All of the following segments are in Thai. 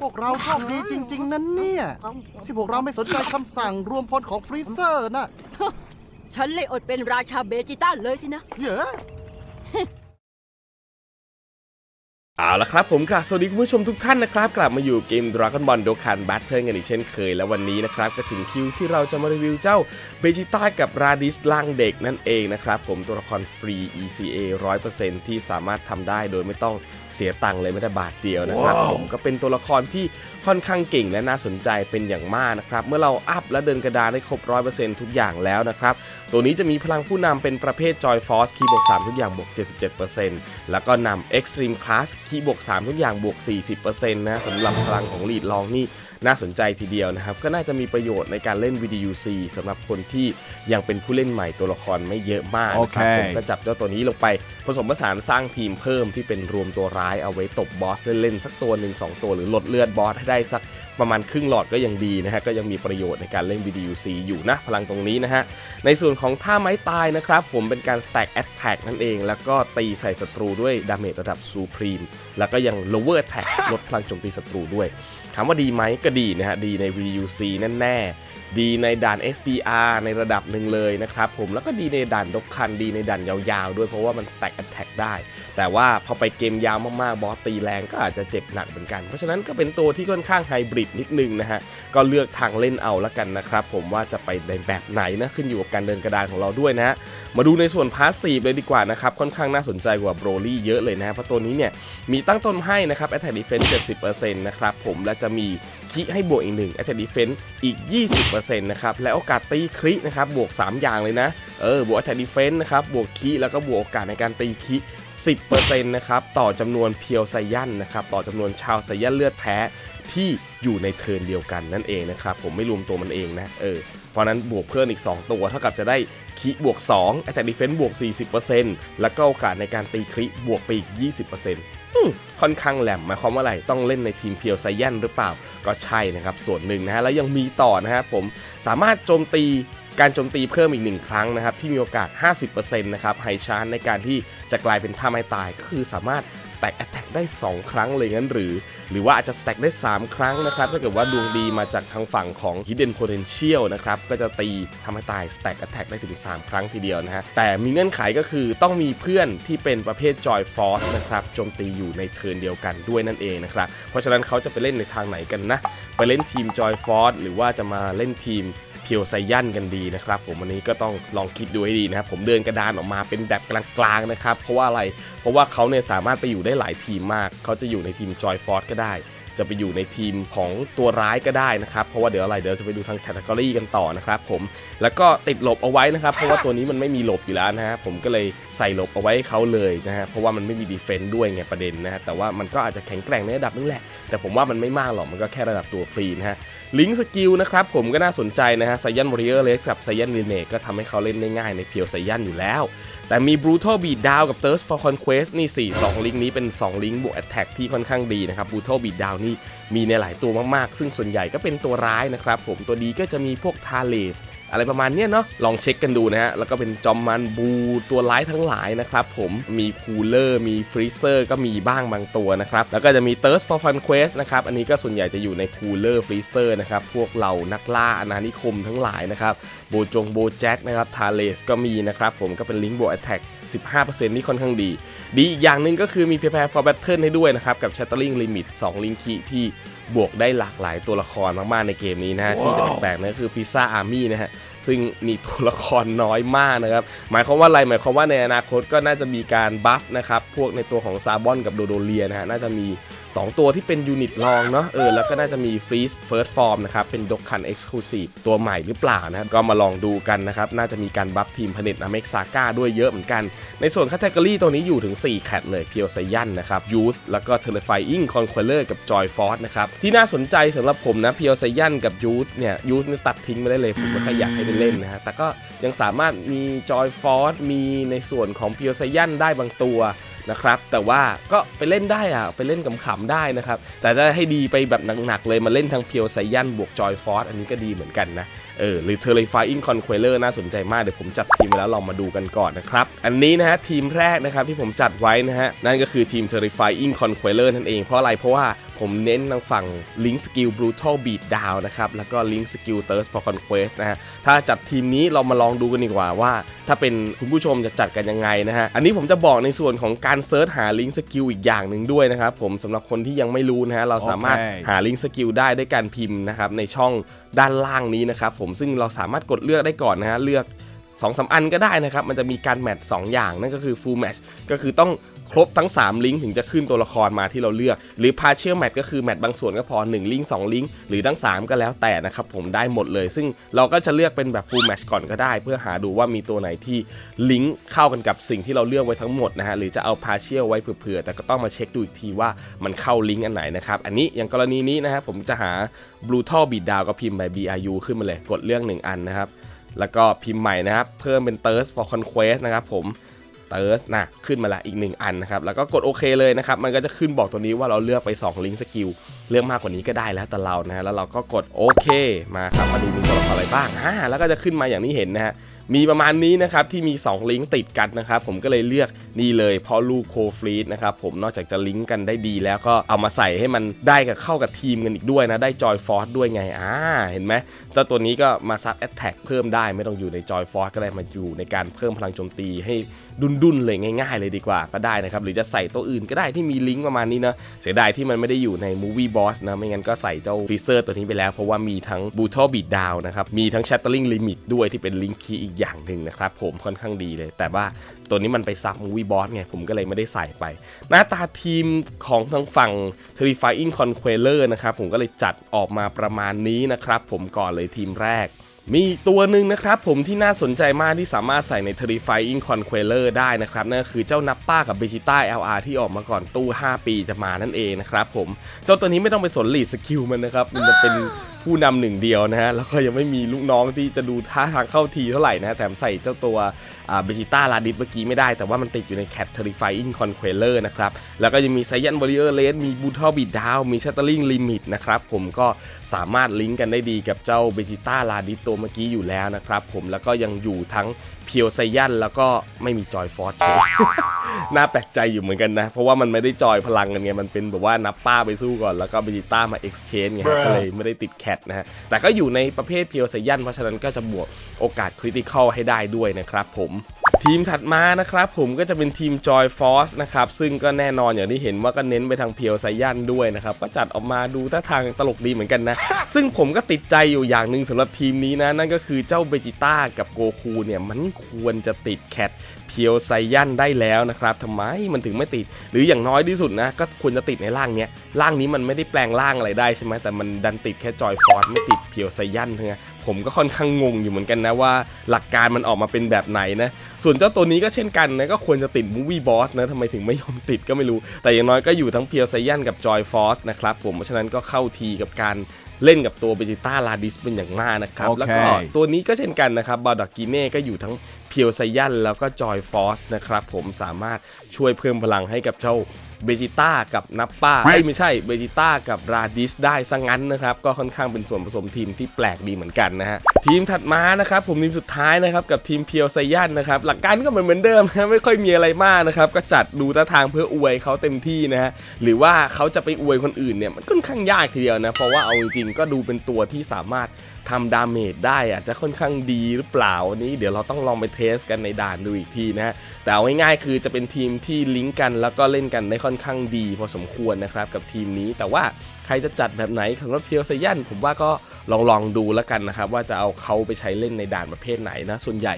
พวกเราโชคดีจริง ๆ นั้นเนี่ย ที่พวกเราไม่สนใจคำสั่งรวมพลของฟรีเซอร์น่ะ ฉันเลยอดเป็นราชาเบจิต้าเลยสินะเยอะเอา ละครับผมกราบสวัสดีคุณผู้ชมทุกท่านนะครับ กลับมาอยู่เกม Dragon Ball Dokkan Battle กันอีกเช่นเคย และวันนี้นะครับ ก็ถึงคิวที่เราจะมารีวิวเจ้าเบจิต้ากับราดิสล่างเด็กนั่นเองนะครับ ผมตัวละครฟรี ECA 100%ที่สามารถทำได้โดยไม่ต้องเสียตังค์เลยแม้แต่บาทเดียวนะครับ ผมก็เป็นตัวละครที่ค่อนข้างเก่งและน่าสนใจเป็นอย่างมากนะครับ เมื่อเราอัพและเดินกระดานได้ครบ 100%ทุกอย่างแล้วนะครับ ตัวนี้จะมีพลังผู้นำเป็นประเภท Joy Force คีย์บวก 3 ทุกอย่างบวก 77%แล้วก็นำ Extreme Class คีย์บวก 3 ทุกอย่างบวก 40%นะสำหรับพลังของลีดลองนี่ น่าสนใจทีเดียวนะครับ ก็น่าจะมีประโยชน์ในการเล่น VDUC สำหรับคนที่ยังเป็นผู้เล่นใหม่ตัวละครไม่เยอะมากนะครับโอเคผมก็จับเจ้าตัวนี้ลงไปผสมผสานสร้างทีมเพิ่มที่เป็นรวมตัวร้ายเอาไว้ตบบอสเล่นๆสักตัวหนึ่งสองตัวหรือลดเลือดบอสให้ได้สักประมาณครึ่งหลอดก็ยังดีนะฮะก็ยังมีประโยชน์ในการเล่น VDUC อยู่นะพลังตรงนี้นะฮะในส่วนของท่าไม้ตายนะครับผมเป็นการ stack attack นั่นเอง แล้วก็ตีใส่ศัตรูด้วยดาเมจระดับ supreme แล้วก็ยัง lower attack ลดพลังโจมตีศัตรูด้วย ถามว่าดีไหมก็ดีนะฮะดีใน VUC แน่ๆ ดีในด่าน SPR ในระดับหนึ่งเลยนะครับผมแล้วก็ดีในด่านดกคันดีในด่านยาวๆ ด้วยเพราะว่ามัน stack attack ได้ แต่ว่าพอไปเกมยาวมากๆ บอสตีแรงก็อาจจะเจ็บหนักเหมือนกัน เพราะฉะนั้นก็เป็นตัวที่ค่อนข้างไฮบริดนิดนึงนะฮะ ก็เลือกทางเล่นเอาละกันนะครับผมว่าจะไปในแบบไหนนะขึ้นอยู่กับการเดินกระดานของเราด้วยนะมาดูในส่วนพาสซีฟเลยดีกว่านะครับค่อนข้างน่าสนใจกว่าโบรลี่เยอะเลยนะฮะเพราะตัวนี้เนี่ยมีตั้งต้นให้นะครับ attack defense 70%นะครับผมและจะมี คิให้บวกอีกหนึ่ง attack defense อีก 20%นะครับ และโอกาสตีครินะครับ บวก 3 อย่างเลยนะ เออ บวก attack defense นะครับ บวกคิแล้วก็บวกโอกาสในการตีคิ10%นะครับ ต่อจำนวนเพียวไซยันนะครับ ต่อจำนวนชาวไซยันเลือดแท้ที่อยู่ในเทิร์นเดียวกันนั่นเองนะครับ ผมไม่รวมตัวมันเองนะ เออ เพราะนั้นบวกเพิ่มอีก 2 ตัวเท่ากับจะได้ คิบวก2 attack defense บวก 40%แล้วก็โอกาสในการตีคริบวกไปอีก 20%อืมค่อนข้างแหลมหมายความว่าอะไรต้องเล่นในทีมเพียวไซยันหรือเปล่าก็ใช่นะครับส่วนหนึ่งนะฮะแล้วยังมีต่อนะฮะผมสามารถโจมตี การโจมตีเพิ่มอีกหนึ่งครั้งนะครับ ที่มีโอกาส 50%นะครับไฮชาร์ในการที่จะกลายเป็นท่าไม้ตาย ก็คือสามารถ stack attack ได้ 2 ครั้งเลยงั้นหรือ หรือว่าอาจจะ stack ได้ 3 ครั้งนะครับ ถ้าเกิดว่าดวงดีมาจากทางฝั่งของ hidden potential นะครับ ก็จะตีท่าไม้ตาย stack attack ได้ถึง 3 ครั้งทีเดียวนะฮะ แต่มีเงื่อนไขก็คือต้องมีเพื่อนที่เป็นประเภท joy force นะครับโจมตีอยู่ในเทิร์นเดียวกันด้วยนั่นเองนะครับเพราะฉะนั้นเขาจะไปเล่นในทางไหนกันนะไปเล่นทีม joy force หรือว่าจะมาเล่นทีม เพียวไซยันกันดีนะครับผมวันนี้ก็ต้องลองคิดดูให้ดีนะครับผมเดินกระดานออกมาเป็นแบบกลางๆนะครับเพราะว่าอะไรเพราะว่าเขาเนี่ยสามารถไปอยู่ได้หลายทีมมาก เขาจะอยู่ในทีมจอยฟอร์ก็ได้ จะไปอยู่ในทีมของตัวร้ายก็ได้นะครับ เพราะว่าเดี๋ยวอะไรเดี๋ยวจะไปดูทางแคตตากรีกันต่อนะครับผมแล้วก็ติดหลบเอาไว้นะครับ เพราะว่าตัวนี้มันไม่มีหลบอยู่แล้วนะฮะผมก็เลยใส่หลบเอาไว้เขาเลยนะฮะเพราะว่ามันไม่มีดีเฟนต์ด้วยไงประเด็นนะฮะแต่ว่ามันก็อาจจะแข็งแกร่งในระดับนึงแหละ แต่ผมว่ามันไม่มากหรอกมันก็แค่ระดับตัวฟรีนะฮะลิงสกิลนะครับผมก็น่าสนใจนะฮะไซยันวอริเออร์เลสกับไซยันลิเนก็ทำให้เขาเล่นได้ง่ายในเพียวไซยันอยู่แล้ว แต่มี Brutal Beat Down กับ Thirst for Conquest นี่ 4 2 ลิงก์นี้เป็น 2 ลิงก์บวก Attack ที่ค่อนข้างดีนะครับ Brutal Beat Down นี่มีในหลายตัวมากๆ ซึ่งส่วนใหญ่ก็เป็นตัวร้ายนะครับผมตัวดีก็จะมีพวกทาเลส อะไรประมาณเนี้ยเนาะลองเช็คกันดูนะฮะแล้วก็เป็นจอมมันบูตัวร้ายทั้งหลายนะครับผมมีคูลเลอร์มีฟรีเซอร์ก็มีบ้างบางตัวนะครับแล้วก็จะมี Thirst for Conquest นะครับอันนี้ก็ส่วนใหญ่จะอยู่ในคูลเลอร์ฟรีเซอร์นะครับพวกเหล่านักล่าอาณานิคมทั้งหลายนะครับโบจงโบแจ็คนะครับทาเลสก็มีนะครับผมก็เป็นลิงก์บวก Attack 15%นี่ค่อนข้างดี ดีอีกอย่างหนึ่งก็คือมี Prepare for Battle ให้ด้วยนะครับกับ Shattering Limit 2ลิงคีที่ บวกได้หลากหลายตัวละครมากๆในเกมนี้นะฮะที่จะแปลกๆนะคือฟิซ่าอาร์มี่นะฮะ ซึ่งมีตัวละครน้อยมากนะครับ หมายความว่าอะไรหมายความว่าในอนาคตก็น่าจะมีการบัฟนะครับ พวกในตัวของซาบอนกับโดโดเลียนะฮะ น่าจะมี 2 ตัวที่เป็นยูนิตรองเนาะเออแล้วก็น่าจะมีฟรีสเฟิร์สฟอร์มนะครับ เป็นดกคันเอ็กซ์คลูซีฟตัวใหม่หรือเปล่านะครับ ก็มาลองดูกันนะครับ น่าจะมีการบัฟทีมพเนตอเมกซาก้าด้วยเยอะเหมือนกัน ในส่วนคัตเกอรี่ตัวนี้อยู่ถึง 4 แคตเลยเพียวไซยันนะครับยูสแล้วก็เทเลไฟอิงคอนควเลอร์กับจอยฟอร์สนะครับที่น่าสนใจสำหรับผมนะเพียวไซยันกับยูสเนี่ยยูสเนี่ยตัดทิ้งไม่ได้เลยผมไม่ค่อยอยากให้ไปเล่นนะฮะแต่ก็ยังสามารถมีจอยฟอร์สมีในส่วนของเพียวไซยันได้บางตัว นะครับ แต่ว่าก็ไปเล่นได้อะไปเล่นขำๆได้นะครับ แต่ถ้าให้ดีไปแบบหนักๆเลยมาเล่นทางเพียวไซยันบวกจอยฟอร์อันนี้ก็ดีเหมือนกันนะเออหรือเทเลฟาอินคอนเควเลอร์น่าสนใจมาก เดี๋ยวผมจัดทีมไว้แล้วลองมาดูกันก่อนนะครับ อันนี้นะฮะทีมแรกนะครับที่ผมจัดไว้นะฮะนั่นก็คือทีมเทเลฟาอินคอนเควเลอร์นั่นเองเพราะอะไรเพราะว่า ผผมเน้นทางฝั่ง Link Skill Brutal Beat Down นะครับ แล้วก็ Link Skill Thirst for Conquest นะฮะ ถ้าจัดทีมนี้เรามาลองดูกันดีกว่าว่า ถ้าเป็นคุณผู้ชมจะจัดกันยังไงนะฮะ อันนี้ผมจะบอกในส่วนของการเซิร์ชหา Link Skill อีกอย่างหนึ่งด้วยนะครับผมสำหรับคนที่ยังไม่รู้นะฮะ เราสามารถโอเคหา Link Skill ได้ด้วยการพิมพ์นะครับในช่องด้านล่างนี้นะครับผมซึ่งเราสามารถกดเลือกได้ก่อนนะฮะเลือก2อสอันก็ได้นะครับ มันจะมีการแมท2อย่าง นั่นก็คือ full match ก็คือต้อง ครบทั้ง 3 ลิงก์ถึงจะขึ้นตัวละครมาที่เราเลือก หรือ partial match ก็คือแมทบางส่วนก็พอ 1 ลิงก์2ลิงก์หรือทั้ง 3 ก็แล้วแต่นะครับผมได้หมดเลย ซึ่งเราก็จะเลือกเป็นแบบ full match ก่อนก็ได้ เพื่อหาดูว่ามีตัวไหนที่ลิงก์เข้ากันกับสิ่งที่เราเลือกไว้ทั้งหมดนะฮะหรือจะเอา partial ไว้เผื่อๆแต่ก็ต้องมาเช็คดูอีกทีว่ามันเข้าลิงก์อันไหนนะครับอันนี้อย่างกรณีนี้นะฮะผมจะหา brutal beat down ก็พิมพ์ไป BRU ขึ้นมาเลยกดเลือกหนึ่งอันนะครับแล้วก็พิมพ์ใหม่นะครับเพิ่มเป็น Thirst for Conquest นะครับผม t i r s นะขึ้นมาละอีก 1 อันนะครับ แล้วก็กดโอเคเลยนะครับ มันก็จะขึ้นบอกตัวนี้ว่าเราเลือกไป 2 ลิงก์สกิลเลือกมากกว่านี้ก็ได้แล้วแต่เรานะฮะแล้วเราก็กดโอเคมาครับมาดูมีตัวละครอะไรบ้างฮ่าแล้วก็จะขึ้นมาอย่างที่เห็นนะฮะ มีประมาณนี้นะครับที่มี 2 ลิงก์ติดกันนะครับผมก็เลยเลือกนี่เลยเพราะลูกโคฟรีดนะครับผมนอกจากจะลิงก์กันได้ดี แล้วก็เอามาใส่ให้มันได้กับเข้ากับทีมกันอีกด้วยนะได้จอยฟอร์สด้วยไงอ่าเห็นไหมเจ้าตัวนี้ก็มาซับแอตแทกเพิ่มได้ไม่ต้องอยู่ในจอยฟอร์สก็ได้มาอยู่ในการเพิ่มพลังโจมตีให้ดุนๆเลยง่าย ๆ เลยดีกว่าก็ได้นะครับหรือจะใส่ตัวอื่นก็ได้ที่มีลิงก์ประมาณนี้นะเสียดายที่มันไม่ได้อยู่ใน Movie Boss นะไม่งั้นก็ใส่เจ้าฟีเซอร์ตัวนี้ไปแล้ว เพราะว่ามีทั้ง Brutal Beat Down นะครับมีทั้ง Shattering Limit ด้วยที่เป็นลิงก์คีย์อีกอย่างหนึ่งนะครับผมค่อนข้างดีเลย แต่ว่าตัวนี้มันไปซับ Movie Boss ไงผมก็เลยไม่ได้ใส่ไป หน้าตาทีมของทางฝั่ง Terrifying Conqueror นะครับผมก็เลยจัดออกมาประมาณนี้นะครับผมก่อนเลยทีมแรกมีตัวหนึ่งนะครับผมที่น่าสนใจมากที่สามารถใส่ใน Terrifying Conqueror ได้นะครับนั่นก็คือเจ้านับป้ากับ Vegeta LR ที่ออกมาก่อนตู้ 5 ปีจะมานั่นเองนะครับผม เจ้าตัวนี้ไม่ต้องไปสนลีดสกิลมันนะครับ มันจะเป็น ผู้นำหนึ่งเดียวนะฮะ แล้วก็ยังไม่มีลูกน้องที่จะดูท่าทางเข้าทีเท่าไหร่นะ แถมใส่เจ้าตัวเบจิต้าลาดิสเมื่อกี้ไม่ได้ แต่ว่ามันติดอยู่ในแคท Terrifying Conqueror นะครับ แล้วก็ยังมีไซยันบริเออร์เลสมีบูทอบิดดาว มีชัตเตอร์ลิงลิมิตนะครับผมก็สามารถลิงก์กันได้ดีกับเจ้าเบจิต้าลาดิสตัวเมื่อกี้อยู่แล้วนะครับผมแล้วก็ยังอยู่ทั้ง พียวไซยันแล้วก็ไม่มีจอยฟอร์เชน่าแปลกใจอยู่เหมือนกันนะ เพราะว่ามันไม่ได้จอยพลังกันไง มันเป็นแบบว่านับป้าไปสู้ก่อน แล้วก็เบจิต้ามา exchange ไงฮะก็เลยไม่ได้ติดแคทนะฮะ แต่ก็อยู่ในประเภทเพียวไซยันเพราะฉะนั้นก็จะบวกโอกาสคริติคอลให้ได้ด้วยนะครับผม ทีมถัดมานะครับผมก็จะเป็นทีม Joy Force นะครับซึ่งก็แน่นอนอย่างที่เห็นว่าก็เน้นไปทางเพียวไซยันด้วยนะครับก็จัดออกมาดูท่าทางตลกดีเหมือนกันนะ ซึ่งผมก็ติดใจอยู่อย่างหนึ่งสำหรับทีมนี้นะ นั่นก็คือเจ้าเบจิต้ากับโกคูเนี่ยมันควรจะติดแคทเพียวไซยันได้แล้วนะครับทำไมมันถึงไม่ติด หรืออย่างน้อยที่สุดนะก็ควรจะติดในร่างเนี้ยร่างนี้มันไม่ได้แปลงร่างอะไรได้ใช่ไหมแต่มันดันติดแค่จอยฟอร์ไม่ติดเพียวไซยันเท่านั้น ผมก็ค่อนข้างงงอยู่เหมือนกันนะว่าหลักการมันออกมาเป็นแบบไหนนะ ส่วนเจ้าตัวนี้ก็เช่นกันนะก็ควรจะติดมูวี่บอสนะทำไมถึงไม่ยอมติดก็ไม่รู้ แต่อย่างน้อยก็อยู่ทั้งเพียวไซยันกับจอยฟอร์สนะครับผมเพราะฉะนั้นก็เข้าทีกับการเล่นกับตัวเบจิต้าลาดิสเป็นอย่างมากนะครับโอเคแล้วก็ตัวนี้ก็เช่นกันนะครับบาดอกกิเน่ก็อยู่ทั้งเพียวไซยันแล้วก็จอยฟอสนะครับผมสามารถช่วยเพิ่มพลังให้กับเจ้า เบจิต้ากับนัปป้าเอ้ยไม่ใช่เบจิต้ากับราดิสได้ซะงั้นนะครับ ก็ค่อนข้างเป็นส่วนผสมทีมที่แปลกดีเหมือนกันนะฮะ ทีมถัดมานะครับผมทีมสุดท้ายนะครับกับทีมเพียวไซยันนะครับ หลักการก็เหมือนเหมือนเดิมนะไม่ค่อยมีอะไรมากนะครับ ก็จัดดูท่าทางเพื่ออวยเขาเต็มที่นะฮะหรือว่าเขาจะไปอวยคนอื่นเนี่ยมันค่อนข้างยากทีเดียวนะเพราะว่าเอาจริงๆก็ดูเป็นตัวที่สามารถ ทำดาเมจได้อาจจะค่อนข้างดีหรือเปล่าอันนี้เดี๋ยวเราต้องลองไปเทสกันในด่านดูอีกทีนะฮะแต่เอาง่ายๆคือจะเป็นทีมที่ลิงก์กันแล้วก็เล่นกันได้ค่อนข้างดี พอสมควรนะครับกับทีมนี้แต่ว่าใครจะจัดแบบไหนสำหรับเพียวไซยันผมว่าก็ลองลองดูแล้วกันนะครับว่าจะเอาเขาไปใช้เล่นในด่านประเภทไหนนะส่วนใหญ่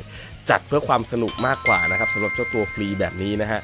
จัดเพื่อความสนุกมากกว่านะครับสำหรับเจ้าตัวฟรีแบบนี้นะฮะ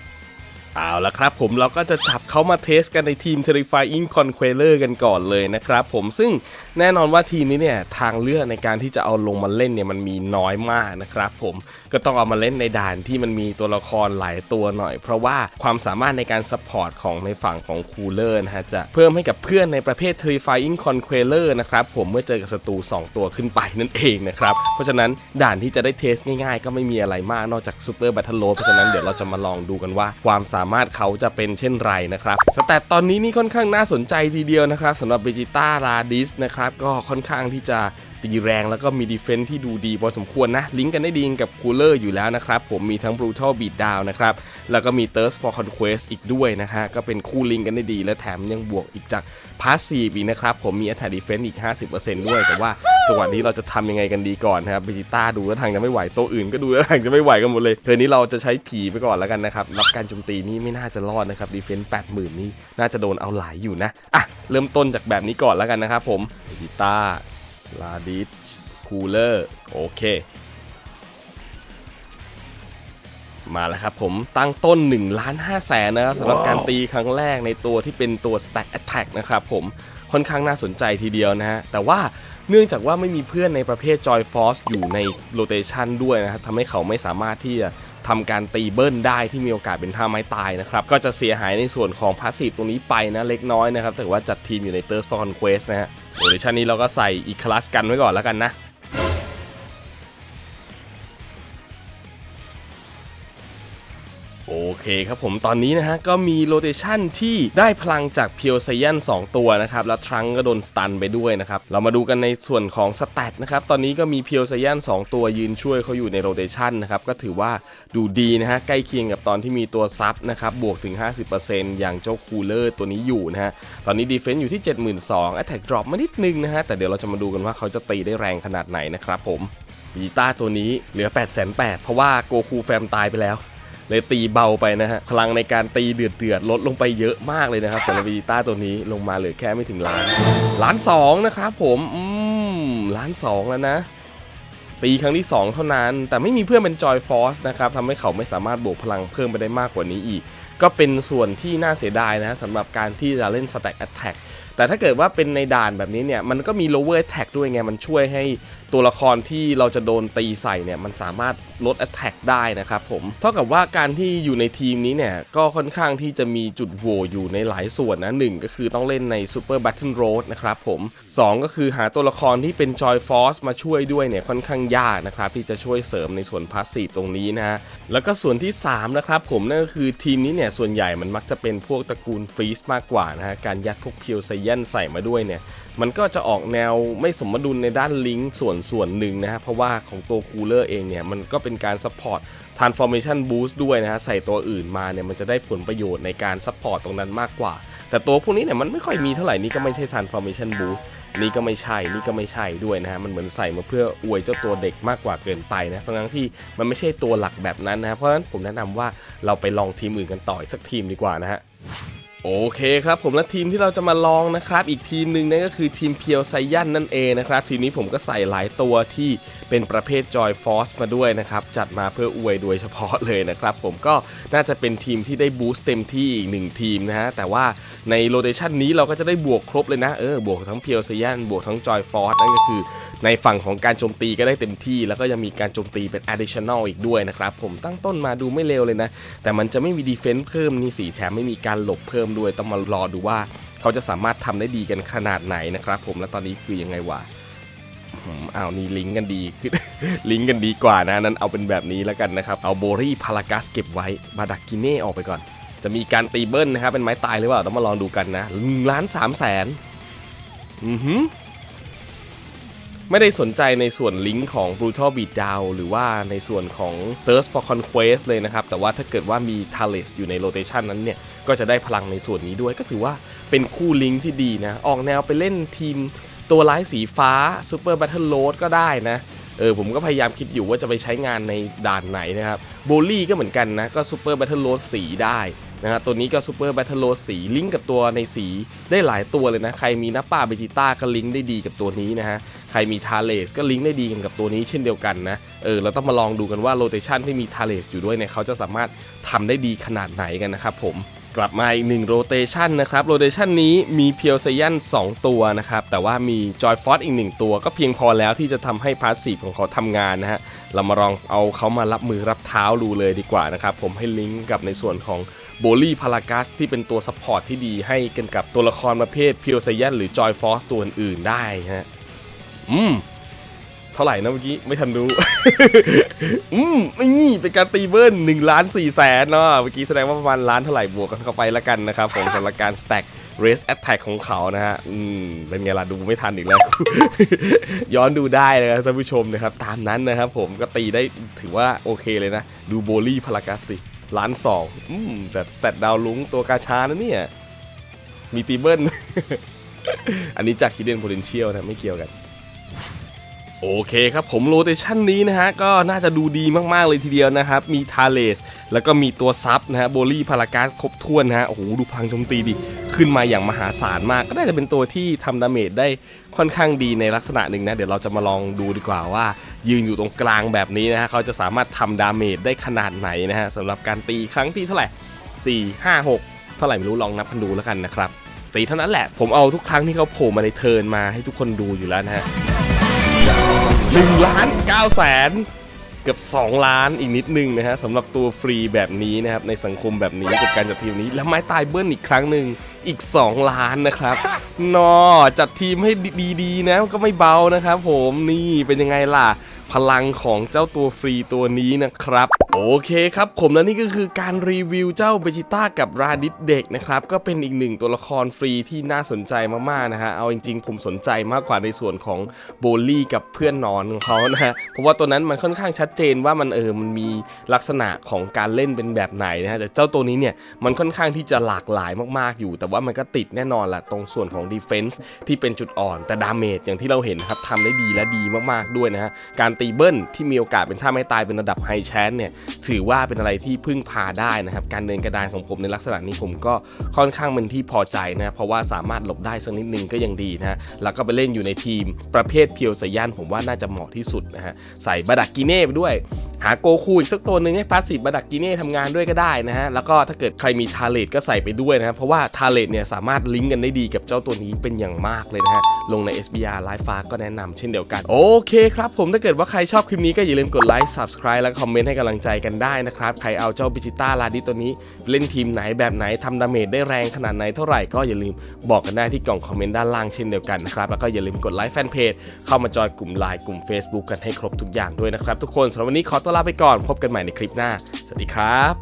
เอาละครับผมเราก็จะจับเขามาเทสกันในทีม Terrifying Conqueror กันก่อนเลยนะครับผมซึ่งแน่นอนว่าทีมนี้เนี่ยทางเลือกในการที่จะเอาลงมาเล่นเนี่ยมันมีน้อยมากนะครับผมก็ต้องเอามาเล่นในด่านที่มันมีตัวละครหลายตัวหน่อย เพราะว่าความสามารถในการซัพพอร์ตของในฝั่งของคูลเลอร์นะฮะจะเพิ่มให้กับเพื่อนในประเภท Terrifying Conqueror นะครับผมเมื่อเจอกับศัตรู2 ตัวขึ้นไปนั่นเองนะครับเพราะฉะนั้นด่านที่จะได้เทสง่ายๆ ก็ไม่มีอะไรมากนอกจาก Super Battle Road เพราะฉะนั้นเดี๋ยวเราจะมาลองดูกันว่าความสามารถเขาจะเป็นเช่นไรนะครับสแตทตอนนี้นี่ค่อนข้างน่าสนใจทีเดียวนะครับสำหรับเบจิต้าราดิสนะครับก็ค่อนข้างที่จะ ตีแรงแล้วก็มีดีเฟนส์ที่ดูดีพอสมควรนะ ลิงก์กันได้ดีกับคูลเลอร์อยู่แล้วนะครับ ผมมีทั้ง Brutal Beat Down นะครับ แล้วก็มี Thirst for Conquest อีกด้วยนะฮะ ก็เป็นคู่ลิงก์กันได้ดี และแถมยังบวกอีกจากพาสซีฟอีกนะครับ ผมมี Attack Defense อีก 50%ด้วย แต่ว่าจังหวะนี้เราจะทำยังไงกันดีก่อนนะครับเบจิต้าดูแล้วทางจะไม่ไหวโต๊ะอื่นก็ดูแล้วทางจะไม่ไหวกันหมดเลยเทอนี้เราจะใช้ผีไปก่อนแล้วกันนะครับรับการโจมตีนี่ไม่น่าจะรอดนะครับดีเฟนส์80,000นี่น่าจะโดนเอาหลายอยู่นะอะเริ่มต้นจากแบบนี้ก่อนแล้วกันนะครับผมเบจิต้า ลาดิสคูลเลอร์โอเค มาแล้วครับผมตั้งต้น1ล้าน5แสนนะครับสำหรับการตีครั้งแรกในตัวที่เป็นตัว Stack Attack นะครับผมค่อนข้างน่าสนใจทีเดียวนะฮะ แต่ว่าเนื่องจากว่าไม่มีเพื่อนในประเภท Joy Force อยู่ในโ o เ a ชันด้วยนะครับทำให้เขาไม่สามารถที่จะทำการตีเบิ้ลได้ที่มีโอกาสเป็นท่าไม้ตายนะครับ ก็จะเสียหายในส่วนของพาสซีฟตรงนี้ไปนะเล็กน้อยนะครับ แต่ว่าจัดทีมอยู่ใน Thirst for Conquest นะฮะ เวอร์ชันนี้เราก็ใส่อีคลาสกันไว้ก่อนแล้วกันนะ คครับผมตอนนี้นะฮะก็มีโ o เ a ชันที่ได้พลังจากเพียวไซยัน2ตัวนะครับ แล้วทรังก็โดนสตันไปด้วยนะครับ เรามาดูกันในส่วนของสแตทนะครับ ตอนนี้ก็มีเพียวไซยัน2ตัวยืนช่วยเขาอยู่ในโ o เ a ชันนะครับ ก็ถือว่าดูดีนะฮะ ใกล้เคียงกับตอนที่มีตัวซับนะครับ บวกถึง 50%อย่างเจ้าคูลเลอร์ตัวนี้อยู่นะฮะ ตอนนี้ดีเฟนซ์อยู่ที่ 72,000 Attack Drop มานิดนึงนะฮะแต่เดี๋ยวเราจะมาดูกันว่าเขาจะตีได้แรงขนาดไหนนะครับผมบีต้าตัวนี้เหลือ 8 8 0 0 0เพราะว่าโกคูแฟมตายไปแล้ว เลยตีเบาไปนะฮะ พลังในการตีเดือดเดือดลดลงไปเยอะมากเลยนะครับสำหรับวีต้าตัวนี้ลงมาเหลือแค่ไม่ถึงล้านล้านสองนะครับผมอืมล้านสองแล้วนะ ตีครั้งที่ 2 เท่านั้น แต่ไม่มีเพื่อนเป็นจอยฟอสนะครับทำให้เขาไม่สามารถบวกพลังเพิ่มไปได้มากกว่านี้อีก ก็เป็นส่วนที่น่าเสียดายนะสำหรับการที่จะเล่น Stack Attack แต่ แต่ถ้าเกิดว่าเป็นในด่านแบบนี้เนี่ยมันก็มี lower attack ด้วยไง มันช่วยให้ตัวละครที่เราจะโดนตีใส่เนี่ยมันสามารถลด attack ได้นะครับผม เท่ากับว่าการที่อยู่ในทีมนี้เนี่ยก็ค่อนข้างที่จะมีจุดโหว่อยู่ในหลายส่วนนะหนึ่งก็คือต้องเล่นใน Super Battle Road นะครับผม 2 ก็คือหาตัวละครที่เป็น Joy Force มาช่วยด้วยเนี่ยค่อนข้างยากนะครับที่จะช่วยเสริมในส่วนพาสซีฟตรงนี้นะฮะแล้วก็ส่วนที่3นะครับผมนั่นก็คือทีมนี้เนี่ยส่วนใหญ่มันมักจะเป็นพวกตระกูลฟรีสมากกว่านะฮะการยัดพวกเพียวไซยนใส่มาด้วยเนี่ยมันก็จะออกแนวไม่สมดุลในด้านลิงก์ส่วนส่วนหนึ่งนะฮะเพราะว่าของตัวคูลเลอร์เองเนี่ยมันก็เป็นการซัพพอร์ต transformation boost ด้วยนะฮะใส่ตัวอื่นมาเนี่ยมันจะได้ผลประโยชน์ในการซัพพอร์ตตรงนั้นมากกว่า แต่ตัวพวกนี้เนี่ยมันไม่ค่อยมีเท่าไหร่นี่ก็ไม่ใช่ transformation boost นี่ก็ไม่ใช่นี่ก็ไม่ใช่ด้วยนะฮะมันเหมือนใส่มาเพื่ออวยเจ้าตัวเด็กมากกว่าเกินไปนะทั้งที่มันไม่ใช่ตัวหลักแบบนั้นนะเพราะฉะนั้นผมแนะนำว่าเราไปลองทีมอื่นกันต่ออีกสักทีมดีกว่านะฮะ โอเคครับผมและทีมที่เราจะมาลองนะครับ อีกทีมหนึ่งนั่นก็คือทีมเพียวไซยันนั่นเองนะครับ ทีมนี้ผมก็ใส่หลายตัวที่เป็นประเภทจอยฟอสมาด้วยนะครับ จัดมาเพื่ออวยโดยเฉพาะเลยนะครับ ผมก็น่าจะเป็นทีมที่ได้บูสต์เต็มที่อีกหนึ่งทีมนะฮะ แต่ว่าในโรเ a ชันนี้เราก็จะได้บวกครบเลยนะ เออบวกทั้งเพียวไซยันบวกทั้งจอยฟอสนั่นก็คือในฝั่งของการโจมตีก็ได้เต็มที่ แล้วก็ยังมีการโจมตีเป็น additional อีกด้วยนะครับผมตั้งต้นมาดูไม่เลวเลยนะแต่มันจะไม่มี defense เพิ่มนี่สีแถมไม่มีการหลบเพิ่มด้วยต้องมารอดูว่าเขาจะสามารถทำได้ดีกันขนาดไหนนะครับผมและตอนนี้คือยังไงวะอ้าวนี่ลิงก์กันดีขึ้นลิงก์กันดีกว่านะนั้นเอาเป็นแบบนี้แล้วกันนะครับเอาโบรี่พารากัสเก็บไว้บาดักกิเน่ออกไปก่อน จะมีการตีเบิ้ลนะครับเป็นไม้ตายหรือเปล่าต้องมาลองดูกันนะล้านสามแสนอือหือไม่ได้สนใจในส่วนลิงก์ของ Brutal Beat Down หรือว่าในส่วนของ Thirst for Conquest เลยนะครับ แต่ว่าถ้าเกิดว่ามี t a l e s อยู่ใน rotation นั้นเนี่ย ก็จะได้พลังในส่วนนี้ด้วย ก็ถือว่าเป็นคู่ลิงก์ที่ดีนะ ออกแนวไปเล่นทีมตัวร้ายสีฟ้า Super Battle Road ก็ได้นะ เออผมก็พยายามคิดอยู่ว่าจะไปใช้งานในด่านไหนนะครับโบลี่ก็เหมือนกันนะ ก็ Super Battle Road สีได้นะฮะตัวนี้ก็ Super Battle Road สีลิงก์กับตัวในสีได้หลายตัวเลยนะ ใครมีนัปป้าเบจิต้าก็ลิงก์ได้ดีกับตัวนี้นะฮะ ใครมีทาเลสก็ลิงก์ได้ดีกันกับตัวนี้เช่นเดียวกันนะ เออเราต้องมาลองดูกันว่าโรเ a ชันที่มีทาเลสอยู่ด้วยเนี่ยเขาจะสามารถทำได้ดีขนาดไหนกันนะครับผม กลับมาอีกหนึ่งโรเ a ชันนะครับโรเ a ชันนี้มีเพียวไซยัน2ตัวนะครับ แต่ว่ามีจอยฟอสอีก 1 ตัว ก็เพียงพอแล้วที่จะทำให้พาสซีฟของเขาทำงานนะฮะ เรามาลองเอาเขามารับมือรับเท้าดูเลยดีกว่านะครับ ผมให้ลิงก์กับในส่วนของโบลี่พารากัสที่เป็นตัวซัพพอร์ตที่ดีให้กันกับตัวละครประเภทเพียวไซยันหรือจอยฟอสตัวอื่นๆได้ฮะอืม ท่าไหร่นะเมื่อกี้ ไม่ทันรู้ อืมไม่นี่เป็นการตีเบิ้ลหนึ่งล้านสี่แสนเนาะเมื่อกี้แสดงว่าประมาณล้านเท่าไหร่บวกกันเข้าไปแล้วกันนะครับผมสำหรับการสแต็ก Race Attack ของเขานะฮะ อืม เป็นไงล่ะ ดูไม่ทันอีกแล้ว ย้อนดูได้นะครับท่านผู้ชมนะครับ ตามนั้นนะครับผมก็ตีได้ถือว่าโอเคเลยนะ ดูโบลี่พารากัสติล้านสองอืม แต่สเตตดาวลุงตัวกาชานะเนี่ย มีตีเบิลอันนี้จาก Hidden Potential นะ ไม่เกี่ยวกัน โอเคครับผมโรเตชันนี้นะฮะก็น่าจะดูดีมากๆเลยทีเดียวนะครับ มีทาเลส แล้วก็มีตัวซับนะฮะโบลี่พารากาสครบถ้วนนะฮะโอ้โหดูพังโจมตีดิ ขึ้นมาอย่างมหาศาลมาก ก็น่าจะเป็นตัวที่ทำดาเมจได้ค่อนข้างดีในลักษณะหนึ่งนะ เดี๋ยวเราจะมาลองดูดีกว่าว่า ยืนอยู่ตรงกลางแบบนี้นะฮะเขาจะสามารถทำดาเมจได้ขนาดไหนนะฮะสำหรับการตีครั้งที่เท่าไหร่ 4 5 6 เท่าไหร่ไม่รู้ลองนับกันดูแล้วกันนะครับตีเท่านั้นแหละผมเอาทุกครั้งที่เขาโผล่มาในเทิร์นมาให้ทุกคนดูอยู่แล้วนะฮะ หนึ่งล้านเก้าแสนเกือบ 2 ล้านอีกนิดนึงนะฮะสำหรับตัวฟรีแบบนี้นะครับในสังคมแบบนี้กับการจัดทีมนี้ แล้วไม้ตายเบิ้ลอีกครั้งหนึ่ง อีก 2 ล้านนะครับนอจัดทีมให้ดีๆนะก็ไม่เบานะครับผมนี่เป็นยังไงล่ะ พลังของเจ้าตัวฟรีตัวนี้นะครับโอเคครับผมและนี่ก็คือการรีวิวเจ้าเบจิต้ากับราดิสเด็กนะครับก็เป็นอีกหนึ่งตัวละครฟรีที่น่าสนใจมากๆนะฮะเอาจริงๆ ผมสนใจมากกว่าในส่วนของโบลี่กับเพื่อนนอนของเขานะฮะเพราะว่าตัวนั้นมันค่อนข้างชัดเจนว่ามันเออมันมีลักษณะของการเล่นเป็นแบบไหนนะฮะแต่เจ้าตัวนี้เนี่ยมันค่อนข้างที่จะหลากหลายมากๆอยู่ แต่ว่ามันก็ติดแน่นอนแหละตรงส่วนของดีเฟนส์ที่เป็นจุดอ่อน แต่ดาเมจอย่างที่เราเห็นนะครับทำได้ดีและดีมากๆด้วยนะฮะการตีเบิ้ลที่มีโอกาสเป็นท่าไม่ตายเป็นระดับไฮแชนเนี่ยถือว่าเป็นอะไรที่พึ่งพาได้นะครับการเดินกระดานของผมในลักษณะนี้ผมก็ค่อนข้างเป็นที่พอใจนะเพราะว่าสามารถหลบได้สักนิดนึงก็ยังดีนะฮะแล้วก็ไปเล่นอยู่ในทีมประเภทเพียวสยันผมว่าน่าจะเหมาะที่สุดนะฮะใส่บาดักกิเน่ไปด้วยหาโกคูอีกสักตัวหนึ่งให้พาสซีฟบาดักกิเน่ทำงานด้วยก็ได้นะฮะแล้วก็ถ้าเกิดใครมีทาเลตก็ใส่ไปด้วยนะเพราะว่าทาเลตเนี่ยสามารถลิงก์กันได้ดีกับเจ้าตัวนี้เป็นอย่างมากเลยนะฮะ ลงใน SBR ไลฟ์ฟ้าก็แนะนำเช่นเดียวกัน โอเคครับผมถ้าเกิดว่าใครชอบคลิปนี้ก็อย่าลืมกดไลค์ Subscribe และคอมเมนต์ให้กำลังใจกันได้นะครับ ใครเอาเจ้าบิจิต้าลาดิตัวนี้ เล่นทีมไหนแบบไหนทำดาเมจได้แรงขนาดไหนเท่าไหร่ก็อย่าลืมบอกกันได้ที่กล่องคอมเมนต์ด้านล่างเช่นเดียวกันนะครับแล้วก็อย่าลืมกดไลค์แฟนเพจเข้ามาจอยกลุ่มไลน์กลุ่ม Facebook กันให้ครบทุกอย่างด้วยนะครับทุกคนสำหรับวันนี้ขอตัวลาไปก่อนพบกันใหม่ในคลิปหน้าสวัสดีครับ